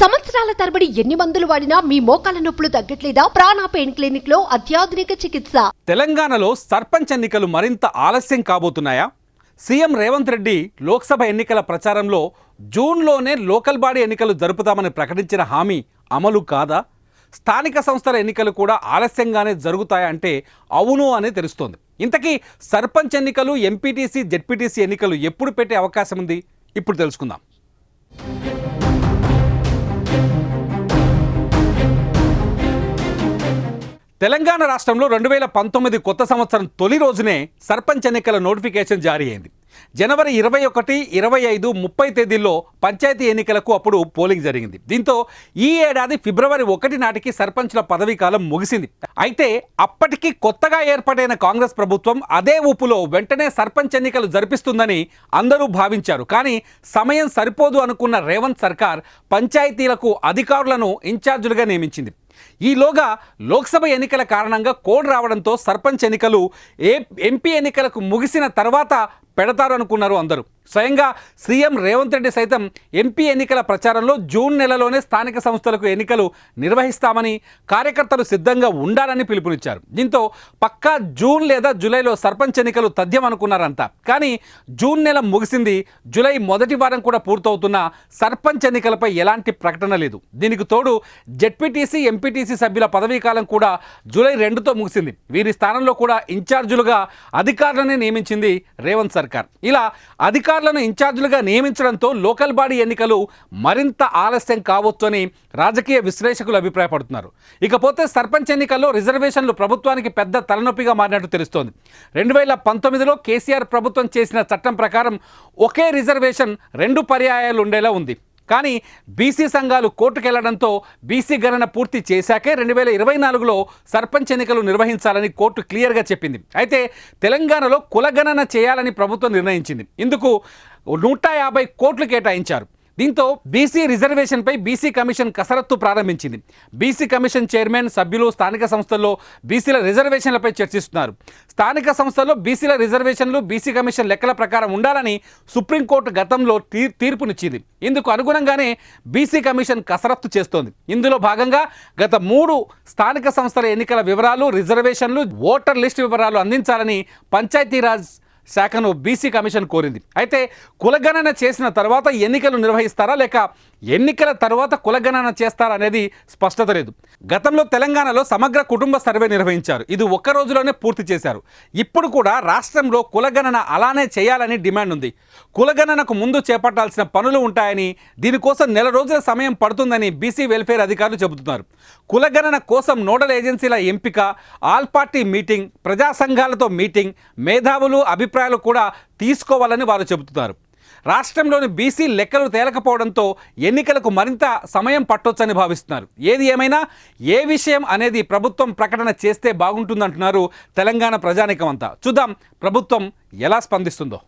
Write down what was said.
సంవత్సరాల తరబడి ఎన్ని మందులు వాడినా మీ మోకాల నొప్పులు తగ్గట్లేదా? ప్రాణ పెయిన్ క్లినిక్లో అత్యాధునిక చికిత్స. తెలంగాణలో సర్పంచ్ ఎన్నికలు మరింత ఆలస్యం కాబోతున్నాయా? సీఎం రేవంత్ రెడ్డి లోక్సభ ఎన్నికల ప్రచారంలో జూన్లోనే లోకల్ బాడీ ఎన్నికలు జరుపుతామని ప్రకటించిన హామీ అమలు కాదా? స్థానిక సంస్థల ఎన్నికలు కూడా ఆలస్యంగానే జరుగుతాయంటే అవును అని తెలుస్తోంది. ఇంతకీ సర్పంచ్ ఎన్నికలు ఎంపీటీసీ జెడ్పీటీసీ ఎన్నికలు ఎప్పుడు పెట్టే అవకాశం ఉంది? ఇప్పుడు తెలుసుకుందాం. తెలంగాణ రాష్ట్రంలో రెండు వేల పంతొమ్మిది కొత్త సంవత్సరం తొలి రోజునే సర్పంచ్ ఎన్నికల నోటిఫికేషన్ జారీ అయింది. జనవరి ఇరవై ఒకటి ఇరవై ఐదు ముప్పై తేదీల్లో పంచాయతీ ఎన్నికలకు అప్పుడు పోలింగ్ జరిగింది. దీంతో ఈ ఏడాది ఫిబ్రవరి ఒకటి నాటికి సర్పంచ్ల పదవీ కాలం ముగిసింది. అయితే అప్పటికి కొత్తగా ఏర్పడైన కాంగ్రెస్ ప్రభుత్వం అదే ఊపులో వెంటనే సర్పంచ్ ఎన్నికలు జరిపిస్తుందని అందరూ భావించారు. కానీ సమయం సరిపోదు అనుకున్న రేవంత్ సర్కార్ పంచాయతీలకు అధికారులను ఇన్ఛార్జులుగా నియమించింది. ఈలోగా లోక్సభ ఎన్నికల కారణంగా కోడ్ రావడంతో సర్పంచ్ ఎన్నికలు ఏ ఎంపీ ఎన్నికలకు ముగిసిన తర్వాత పెడతారు అనుకున్నారు అందరూ. స్వయంగా సీఎం రేవంత్ రెడ్డి సైతం ఎంపీ ఎన్నికల ప్రచారంలో జూన్ నెలలోనే స్థానిక సంస్థలకు ఎన్నికలు నిర్వహిస్తామని కార్యకర్తలు సిద్ధంగా ఉండాలని పిలుపునిచ్చారు. దీంతో పక్కా జూన్ లేదా జూలైలో సర్పంచ్ ఎన్నికలు తథ్యం అనుకున్నారంతా కానీ జూన్ నెల ముగిసింది జూలై మొదటి వారం కూడా పూర్తవుతున్న సర్పంచ్ ఎన్నికలపై ఎలాంటి ప్రకటన లేదు. దీనికి తోడు జెడ్పీటీసీ ఎంపీటీసీ సభ్యుల పదవీ కాలం కూడా జూలై రెండుతో ముగిసింది. వీరి స్థానంలో కూడా ఇన్ఛార్జీలుగా అధికారులనే నియమించింది రేవంత్ సర్కార్. ఇలా అధికారులను ఇన్ఛార్జీలుగా నియమించడంతో లోకల్ బాడీ ఎన్నికలు మరింత ఆలస్యం కావచ్చు అని రాజకీయ విశ్లేషకులు అభిప్రాయపడుతున్నారు. ఇకపోతే సర్పంచ్ ఎన్నికల్లో రిజర్వేషన్లు ప్రభుత్వానికి పెద్ద తలనొప్పిగా మారినట్టు తెలుస్తోంది. రెండు వేల పంతొమ్మిదిలో కేసీఆర్ ప్రభుత్వం చేసిన చట్టం ప్రకారం ఒకే రిజర్వేషన్ రెండు పర్యాయాలు ఉండేలా ఉంది. కానీ బీసీ సంఘాలు కోర్టుకెళ్ళడంతో బీసీ గణన పూర్తి చేశాకే రెండు వేల ఇరవై నాలుగులో సర్పంచ్ ఎన్నికలు నిర్వహించాలని కోర్టు క్లియర్గా చెప్పింది. అయితే తెలంగాణలో కులగణన చేయాలని ప్రభుత్వం నిర్ణయించింది. ఇందుకు నూట యాభై కోట్లు కేటాయించారు. దీంతో బీసీ రిజర్వేషన్పై బీసీ కమిషన్ కసరత్తు ప్రారంభించింది. బీసీ కమిషన్ చైర్మన్ సభ్యులు స్థానిక సంస్థల్లో బీసీల రిజర్వేషన్లపై చర్చిస్తున్నారు. స్థానిక సంస్థల్లో బీసీల రిజర్వేషన్లు బీసీ కమిషన్ లెక్కల ప్రకారం ఉండాలని సుప్రీంకోర్టు గతంలో తీర్పునిచ్చింది. ఇందుకు అనుగుణంగానే బీసీ కమిషన్ కసరత్తు చేస్తోంది. ఇందులో భాగంగా గత మూడు స్థానిక సంస్థల ఎన్నికల వివరాలు రిజర్వేషన్లు ఓటర్ లిస్ట్ వివరాలు అందించాలని పంచాయతీరాజ్ శాఖను బీసీ కమిషన్ కోరింది. అయితే కులగణన చేసిన తర్వాత ఎన్నికలు నిర్వహిస్తారా లేక ఎన్నికల తర్వాత కులగణన చేస్తారా అనేది స్పష్టత లేదు. గతంలో తెలంగాణలో సమగ్ర కుటుంబ సర్వే నిర్వహించారు. ఇది ఒక్క రోజులోనే పూర్తి చేశారు. ఇప్పుడు కూడా రాష్ట్రంలో కులగణన అలానే చేయాలని డిమాండ్ ఉంది. కులగణనకు ముందు చేపట్టాల్సిన పనులు ఉంటాయని దీనికోసం నెల రోజుల సమయం పడుతుందని బీసీ వెల్ఫేర్ అధికారులు చెబుతున్నారు. కులగణన కోసం నోడల్ ఏజెన్సీల ఎంపిక ఆల్ పార్టీ మీటింగ్ ప్రజా సంఘాలతో మీటింగ్ మేధావులు అభిప్రాయాలు కూడా తీసుకోవాలని వారు చెబుతున్నారు. రాష్ట్రంలోని బీసీ లెక్కలు తేలకపోవడంతో ఎన్నికలకు మరింత సమయం పట్టొచ్చని భావిస్తున్నారు. ఏది ఏమైనా ఏ విషయం అనేది ప్రభుత్వం ప్రకటన చేస్తే బాగుంటుందంటున్నారు తెలంగాణ ప్రజానికం అంతా. చూద్దాం ప్రభుత్వం ఎలా స్పందిస్తుందో.